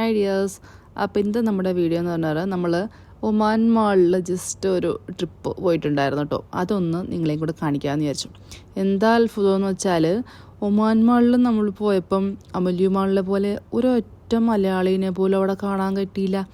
Ideas അപ്പോൾ ഇന്ന് നമ്മുടെ വീഡിയോ എന്ന് പറഞ്ഞാൽ നമ്മൾ ഒമാൻ മാളിൽ ജസ്റ്റ് ഒരു ട്രിപ്പ് പോയിട്ടുണ്ടായിരുന്നു കേട്ടോ അതൊന്ന് നിങ്ങളെയും കൂടെ കാണിക്കാമെന്ന് വിചാരിച്ചു. എന്താ അത്ഭുതമെന്ന് വെച്ചാൽ ഒമാൻ മാളിൽ നമ്മൾ പോയപ്പം അമല്യു മാളിലെ പോലെ ഒരൊറ്റ മലയാളീനെ പോലും അവിടെ കാണാൻ പറ്റിയില്ല.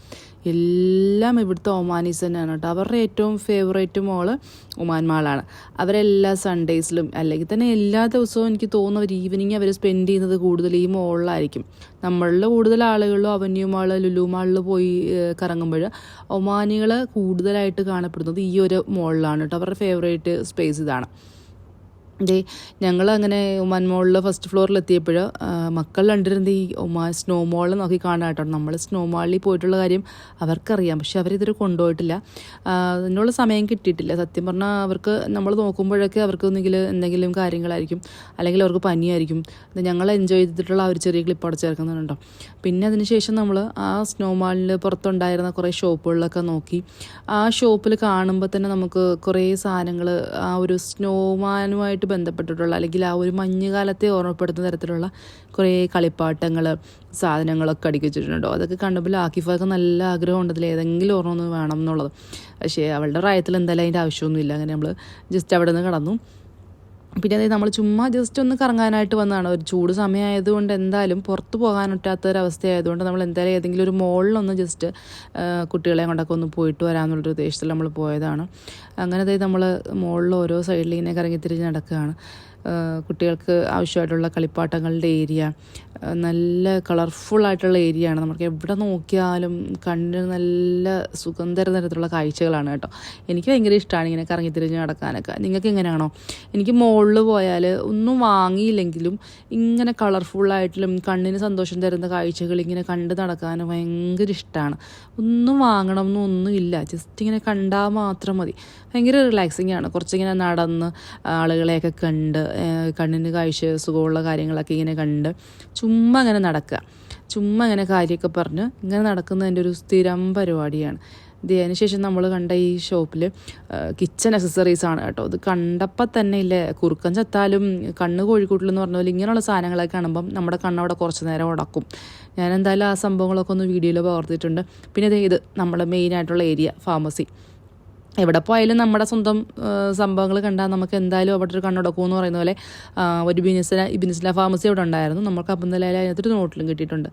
എല്ലാം ഇവിടുത്തെ ഒമാനീസ് തന്നെയാണ് കേട്ടോ. അവരുടെ ഏറ്റവും ഫേവറേറ്റ് മോൾ ഒമാൻ മാളാണ് അവരെല്ലാ സൺഡേസിലും അല്ലെങ്കിൽ തന്നെ എല്ലാ ദിവസവും എനിക്ക് തോന്നുന്നു അവർ ഈവനിങ് അവർ സ്പെൻഡ് ചെയ്യുന്നത് കൂടുതൽ ഈ മോളിലായിരിക്കും. നമ്മളിൽ കൂടുതൽ ആളുകളും അവന്യൂ മാൾ ലുലു മാളിൽ പോയി കറങ്ങുമ്പോൾ ഒമാനികൾ കൂടുതലായിട്ട് കാണപ്പെടുന്നത് ഈ ഒരു മോളിലാണ് കേട്ടോ. അവരുടെ ഫേവറേറ്റ് സ്പേസ് ഇതാണ്. ദേ ഞങ്ങൾ അങ്ങനെ ഒമാൻ മോളിൽ ഫസ്റ്റ് ഫ്ലോറിൽ എത്തിയപ്പോൾ മക്കൾ കണ്ടിരുന്നത് ഈ ഒമാൻ സ്നോ മോൾ നോക്കി കാണാൻ കേട്ടോ. നമ്മൾ സ്നോ മോളിൽ പോയിട്ടുള്ള കാര്യം അവർക്കറിയാം. പക്ഷെ അവരിതുവരെ കൊണ്ടുപോയിട്ടില്ല. അതിനുള്ള സമയം കിട്ടിയിട്ടില്ല. സത്യം പറഞ്ഞാൽ അവർക്ക് നമ്മൾ നോക്കുമ്പോഴൊക്കെ അവർക്ക് ഒന്നെങ്കിൽ എന്തെങ്കിലും കാര്യങ്ങളായിരിക്കും അല്ലെങ്കിൽ അവർക്ക് പനിയായിരിക്കും. ഞങ്ങൾ എൻജോയ് ചെയ്തിട്ടുള്ള ആ ഒരു ചെറിയ ക്ലിപ്പ് അവിടെ ചേർക്കുന്നുണ്ടോ പിന്നെ അതിനുശേഷം നമ്മൾ ആ സ്നോ മോളിൽ പുറത്തുണ്ടായിരുന്ന കുറേ ഷോപ്പുകളിലൊക്കെ നോക്കി. ആ ഷോപ്പിൽ കാണുമ്പോൾ തന്നെ നമുക്ക് കുറേ സാധനങ്ങൾ ആ ഒരു സ്നോമാനുമായിട്ട് ബന്ധപ്പെട്ടിട്ടുള്ള അല്ലെങ്കിൽ ആ ഒരു മഞ്ഞുകാലത്തെ ഓർമ്മപ്പെടുത്തുന്ന തരത്തിലുള്ള കുറേ കളിപ്പാട്ടങ്ങൾ സാധനങ്ങളൊക്കെ അടുക്കി വെച്ചിട്ടുണ്ടോ? അതൊക്കെ കണ്ടപ്പോൾ ആക്കിഫൊക്കെ നല്ല ആഗ്രഹമുണ്ട് അതിൽ ഏതെങ്കിലും ഓർമ്മ ഒന്ന് വേണം എന്നുള്ളത്. പക്ഷേ അവളുടെ പ്രായത്തിൽ എന്തായാലും അതിന്റെ ആവശ്യമൊന്നുമില്ല. അങ്ങനെ നമ്മൾ ജസ്റ്റ് അവിടെ നിന്ന് കടന്നു. പിന്നെ അതായത് നമ്മൾ ചുമ്മാ ജസ്റ്റ് ഒന്ന് കറങ്ങാനായിട്ട് വന്നതാണ്. ഒരു ചൂട് സമയമായതുകൊണ്ട് എന്തായാലും പുറത്ത് പോകാൻ പറ്റാത്ത ഒരവസ്ഥയായതുകൊണ്ട് നമ്മൾ എന്തായാലും ഏതെങ്കിലും ഒരു മോളിലൊന്ന് ജസ്റ്റ് കുട്ടികളെ കൊണ്ടൊക്കെ ഒന്ന് പോയിട്ട് വരാമെന്നുള്ളൊരു ഉദ്ദേശത്തിൽ നമ്മൾ പോയതാണ്. അങ്ങനെ അതായത് നമ്മൾ മോളിൽ ഓരോ സൈഡിൽ ഇങ്ങനെ കറങ്ങി തിരിഞ്ഞ് നടക്കുകയാണ്. കുട്ടികൾക്ക് ആവശ്യമായിട്ടുള്ള കളിപ്പാട്ടങ്ങളുടെ ഏരിയ നല്ല കളർഫുള്ളായിട്ടുള്ള ഏരിയ ആണ് നമുക്ക് എവിടെ നോക്കിയാലും കണ്ണിന് നല്ല സുഗന്ധര തരത്തിലുള്ള കാഴ്ചകളാണ് കേട്ടോ. എനിക്ക് ഭയങ്കര ഇഷ്ടമാണ് ഇങ്ങനെ കറങ്ങി തിരിഞ്ഞ് നടക്കാനൊക്കെ. നിങ്ങൾക്ക് എങ്ങനെയാണോ? എനിക്ക് മുകളിൽ പോയാൽ ഒന്നും വാങ്ങിയില്ലെങ്കിലും ഇങ്ങനെ കളർഫുള്ളായിട്ടും കണ്ണിന് സന്തോഷം തരുന്ന കാഴ്ചകൾ ഇങ്ങനെ കണ്ട് നടക്കാൻ ഭയങ്കര ഇഷ്ടമാണ് ഒന്നും വാങ്ങണം ഇല്ല. ജസ്റ്റ് ഇങ്ങനെ കണ്ടാൽ മാത്രം മതി. ഭയങ്കര റിലാക്സിങ് ആണ്. കുറച്ചിങ്ങനെ നടന്ന് ആളുകളെയൊക്കെ കണ്ട് കണ്ണിന് കാഴ്ച സുഖമുള്ള കാര്യങ്ങളൊക്കെ ഇങ്ങനെ കണ്ട് ചുമ്മാ അങ്ങനെ നടക്കുക. ചുമ്മാ അങ്ങനെ കാര്യമൊക്കെ പറഞ്ഞ് ഇങ്ങനെ നടക്കുന്നതിന്റെ ഒരു സ്ഥിരം പരിപാടിയാണ്. ഇത് അതിനുശേഷം നമ്മൾ കണ്ട ഈ ഷോപ്പിൽ കിച്ചൺ അക്സസറീസ് ആണ് കേട്ടോ. ഇത് കണ്ടപ്പോൾ തന്നെ ഇല്ലേ കുറുക്കൻ ചത്താലും കണ്ണ് കോഴിക്കൂട്ടിലെന്ന് പറഞ്ഞ പോലെ ഇങ്ങനെയുള്ള സാധനങ്ങളൊക്കെ കാണുമ്പം നമ്മുടെ കണ്ണവിടെ കുറച്ച് നേരം ഉടക്കും. ഞാൻ എന്തായാലും ആ സംഭവങ്ങളൊക്കെ ഒന്ന് വീഡിയോയിൽ പകർത്തിയിട്ടുണ്ട്. പിന്നെ ഇത് നമ്മുടെ മെയിനായിട്ടുള്ള ഏരിയ ഫാർമസി എവിടെ പോയാലും നമ്മുടെ സ്വന്തം സംഭവങ്ങൾ കണ്ടാൽ നമുക്ക് എന്തായാലും അവിടെ ഒരു കണ്ണുടക്കും എന്ന് പറയുന്ന പോലെ ഒരു ബിനിസില ബിനിസില ഫാർമസി അവിടെ ഉണ്ടായിരുന്നു. നമുക്ക് അപ്പം നിലയിൽ അതിനകത്തൊരു നോട്ടിലും കിട്ടിയിട്ടുണ്ട്.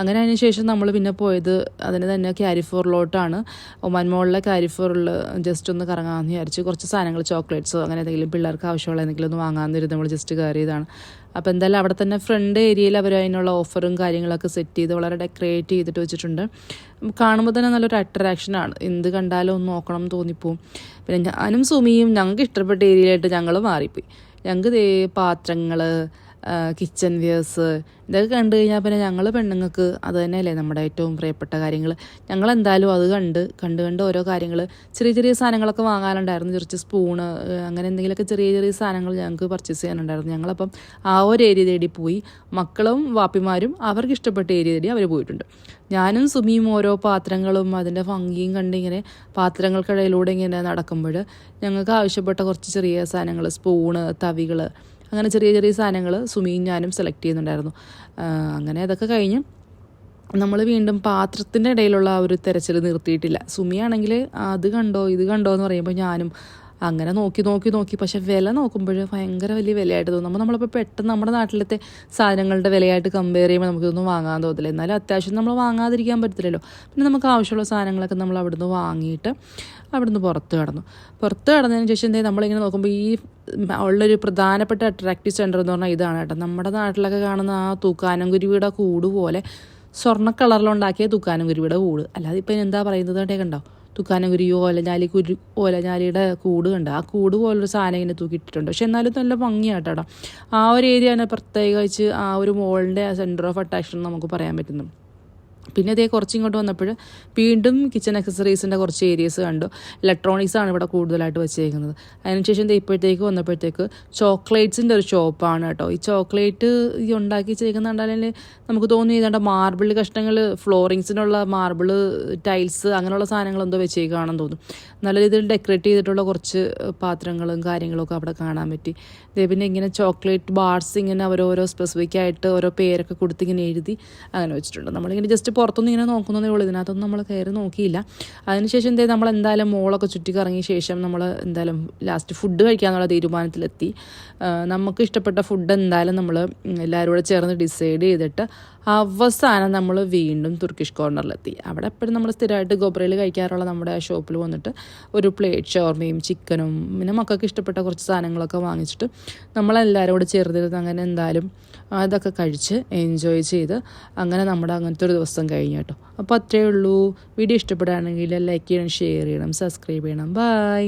അങ്ങനെ അതിന് ശേഷം നമ്മൾ പിന്നെ പോയത് അതിന് തന്നെ ക്യാരിഫോറിലോട്ടാണ് ഒമാൻ മോളിലെ ക്യാരിഫോറിൽ ജസ്റ്റ് ഒന്ന് കറങ്ങാമെന്ന് വിചാരിച്ച് കുറച്ച് സാധനങ്ങൾ ചോക്ലേറ്റ്സോ അങ്ങനെ എന്തെങ്കിലും പിള്ളേർക്ക് ആവശ്യമുള്ള എന്തെങ്കിലും ഒന്ന് വാങ്ങാമെന്നിരുന്ന് നമ്മൾ ജസ്റ്റ് കയറിയതാണ്. അപ്പോൾ എന്തായാലും അവിടെ തന്നെ ഫ്രണ്ട് ഏരിയയിൽ അവർ അതിനുള്ള ഓഫറും കാര്യങ്ങളൊക്കെ സെറ്റ് ചെയ്ത് വളരെ ഡെക്കറേറ്റ് ചെയ്തിട്ട് വെച്ചിട്ടുണ്ട്. കാണുമ്പോൾ തന്നെ നല്ലൊരു അട്രാക്ഷനാണ് എന്ത് കണ്ടാലും ഒന്ന് നോക്കണം എന്ന് തോന്നിപ്പോവും. പിന്നെ ഞാനും സുമിയും ഞങ്ങൾക്ക് ഇഷ്ടപ്പെട്ട ഏരിയയിലായിട്ട് ഞങ്ങൾ മാറിപ്പോയി. ഞങ്ങൾക്ക് പാത്രങ്ങൾ കിച്ചൺ വിയേഴ്സ് ഇതൊക്കെ കണ്ടു കഴിഞ്ഞാൽ പിന്നെ ഞങ്ങൾ പെണ്ണുങ്ങൾക്ക് അത് തന്നെയല്ലേ നമ്മുടെ ഏറ്റവും പ്രിയപ്പെട്ട കാര്യങ്ങൾ ഞങ്ങൾ എന്തായാലും അത് കണ്ട് കണ്ട് കണ്ട് ഓരോ കാര്യങ്ങൾ ചെറിയ ചെറിയ സാധനങ്ങളൊക്കെ വാങ്ങാനുണ്ടായിരുന്നു ചെറിയ സ്പൂണ് അങ്ങനെ എന്തെങ്കിലുമൊക്കെ ചെറിയ ചെറിയ സാധനങ്ങൾ ഞങ്ങൾക്ക് പർച്ചേസ് ചെയ്യാനുണ്ടായിരുന്നു. ഞങ്ങളപ്പം ആ ഒരു ഏരിയ തേടി പോയി. മക്കളും വാപ്പിമാരും അവർക്ക് ഇഷ്ടപ്പെട്ട ഏരിയ തേടി അവർ പോയിട്ടുണ്ട്. ഞാനും സുമിയും ഓരോ പാത്രങ്ങളും അതിന്റെ ഭംഗിയും കണ്ടിങ്ങനെ പാത്രങ്ങൾക്കിടയിലൂടെ ഇങ്ങനെ നടക്കുമ്പോൾ ഞങ്ങൾക്ക് ആവശ്യപ്പെട്ട കുറച്ച് ചെറിയ സാധനങ്ങൾ സ്പൂണ് തവികൾ അങ്ങനെ ചെറിയ ചെറിയ സാധനങ്ങൾ സുമിയും ഞാനും സെലക്ട് ചെയ്യുന്നുണ്ടായിരുന്നു. അങ്ങനെ അതൊക്കെ കഴിഞ്ഞ് നമ്മൾ വീണ്ടും പാത്രത്തിന്റെ ഇടയിലുള്ള ആ ഒരു തിരച്ചിൽ നിർത്തിയിട്ടില്ല. സുമിയാണെങ്കിൽ അത് കണ്ടോ ഇത് കണ്ടോ എന്ന് പറയുമ്പോൾ ഞാനും അങ്ങനെ നോക്കി നോക്കി നോക്കി. പക്ഷെ വില നോക്കുമ്പോൾ ഭയങ്കര വലിയ വിലയായിട്ട് തോന്നും. നമ്മൾ നമ്മളിപ്പോൾ പെട്ടെന്ന് നമ്മുടെ നാട്ടിലത്തെ സാധനങ്ങളുടെ വിലയായിട്ട് കമ്പയർ ചെയ്യുമ്പോൾ നമുക്കിതൊന്നും വാങ്ങാൻ തോന്നില്ല എന്നാലും അത്യാവശ്യം നമ്മൾ വാങ്ങാതിരിക്കാൻ പറ്റത്തില്ലല്ലോ. പിന്നെ നമുക്ക് ആവശ്യമുള്ള സാധനങ്ങളൊക്കെ നമ്മൾ അവിടുന്ന് വാങ്ങിയിട്ട് അവിടുന്ന് പുറത്ത് കടന്നു. പുറത്ത് കടന്നതിന് ശേഷം എന്തേ നമ്മളിങ്ങനെ നോക്കുമ്പോൾ ഈ ഉള്ളൊരു പ്രധാനപ്പെട്ട അട്രാക്റ്റീവ് സെന്റർ എന്ന് പറഞ്ഞാൽ ഇതാണ് കേട്ടോ. നമ്മുടെ നാട്ടിലൊക്കെ കാണുന്ന ആ തൂക്കാനം കൂട് പോലെ സ്വർണ കളറിലുണ്ടാക്കിയ തൂക്കാനം കുരുവിയുടെ കൂട്. അല്ലാതെ ഇപ്പം എന്താ പറയുന്നത് കണ്ടേ കണ്ടോ തുക്കാനകുരിയോ ഓലഞ്ഞാലി കുരു ഓലഞ്ഞാലിയുടെ കൂട് കണ്ട് ആ കൂട് പോലൊരു സാധനം ഇങ്ങനെ തൂക്കിയിട്ടിട്ടുണ്ട്. പക്ഷെ എന്നാലും നല്ല ഭംഗിയാട്ടോ ആ ഒരു ഏരിയ തന്നെ പ്രത്യേകിച്ച് ആ ഒരു മോളിന്റെ സെന്റർ ഓഫ് അട്രാക്ഷൻ നമുക്ക് പറയാൻ പറ്റുന്നു. പിന്നെ അതേ കുറച്ച് ഇങ്ങോട്ട് വന്നപ്പോൾ വീണ്ടും കിച്ചൺ അക്സസറീസിന്റെ കുറച്ച് ഏരിയസ് കണ്ടു. ഇലക്ട്രോണിക്സ് ആണ് ഇവിടെ കൂടുതലായിട്ട് വെച്ചേക്കുന്നത്. അതിനുശേഷം ഇപ്പോഴത്തേക്ക് വന്നപ്പോഴത്തേക്ക് ചോക്ലേറ്റ്സിന്റെ ഒരു ഷോപ്പാണ് കേട്ടോ. ഈ ചോക്ലേറ്റ് ഈ ഉണ്ടാക്കി വെച്ചേക്കുന്ന നമുക്ക് തോന്നി ഏതാണ്ട് മാർബിൾ കഷ്ണങ്ങൾ ഫ്ലോറിങ്സിനുള്ള മാർബിൾ ടൈൽസ് അങ്ങനെയുള്ള സാധനങ്ങൾ എന്തോ വെച്ചേക്കാണെന്ന് തോന്നും. നല്ല രീതിയിൽ ഡെക്കറേറ്റ് ചെയ്തിട്ടുള്ള കുറച്ച് പാത്രങ്ങളും കാര്യങ്ങളൊക്കെ അവിടെ കാണാൻ പറ്റി. ഇതേ പിന്നെ ഇങ്ങനെ ചോക്ലേറ്റ് ബാർസ് ഇങ്ങനെ അവരോരോ സ്പെസിഫിക് ആയിട്ട് ഓരോ പേരൊക്കെ കൊടുത്ത് ഇങ്ങനെ എഴുതി അങ്ങനെ വെച്ചിട്ടുണ്ട്. നമ്മളിങ്ങനെ ജസ്റ്റ് ജസ്റ്റ് പുറത്തുനിന്ന് ഇങ്ങനെ നോക്കുന്നതേ ഉള്ളൂ ഇതിനകത്തൊന്നും നമ്മൾ കയറി നോക്കിയില്ല. അതിനുശേഷം എന്തേ നമ്മൾ എന്തായാലും മോളൊക്കെ ചുറ്റി കറങ്ങിയ ശേഷം നമ്മൾ എന്തായാലും ലാസ്റ്റ് ഫുഡ് കഴിക്കാന്നുള്ള തീരുമാനത്തിലെത്തി. ആ, നമുക്ക് ഇഷ്ടപ്പെട്ട ഫുഡ് എന്തായാലും നമ്മൾ എല്ലാവരും കൂടെ ചേർന്ന് ഡിസൈഡ് ചെയ്തിട്ട് അവസാനം നമ്മൾ വീണ്ടും തുർക്കിഷ് കോർണറിലെത്തി അവിടെ എപ്പോഴും നമ്മൾ സ്ഥിരമായിട്ട് ഗോബ്രയിൽ കഴിക്കാറുള്ള നമ്മുടെ ഷോപ്പിൽ വന്നിട്ട് ഒരു പ്ലേറ്റ് ഷോർമയും ചിക്കനും പിന്നെ മക്കൾക്ക് ഇഷ്ടപ്പെട്ട കുറച്ച് സാധനങ്ങളൊക്കെ വാങ്ങിച്ചിട്ട് നമ്മളെല്ലാവരും കൂടെ ചേർന്നിരുന്ന് അങ്ങനെ എന്തായാലും അതൊക്കെ കഴിച്ച് എൻജോയ് ചെയ്ത് അങ്ങനെ നമ്മുടെ അങ്ങനത്തെ ഒരു ദിവസം കഴിഞ്ഞു കേട്ടോ. അപ്പോൾ അത്രയേ ഉള്ളൂ. വീഡിയോ ഇഷ്ടപ്പെടുകയാണെങ്കിൽ ലൈക്ക് ചെയ്യണം ഷെയർ ചെയ്യണം സബ്സ്ക്രൈബ് ചെയ്യണം. ബൈ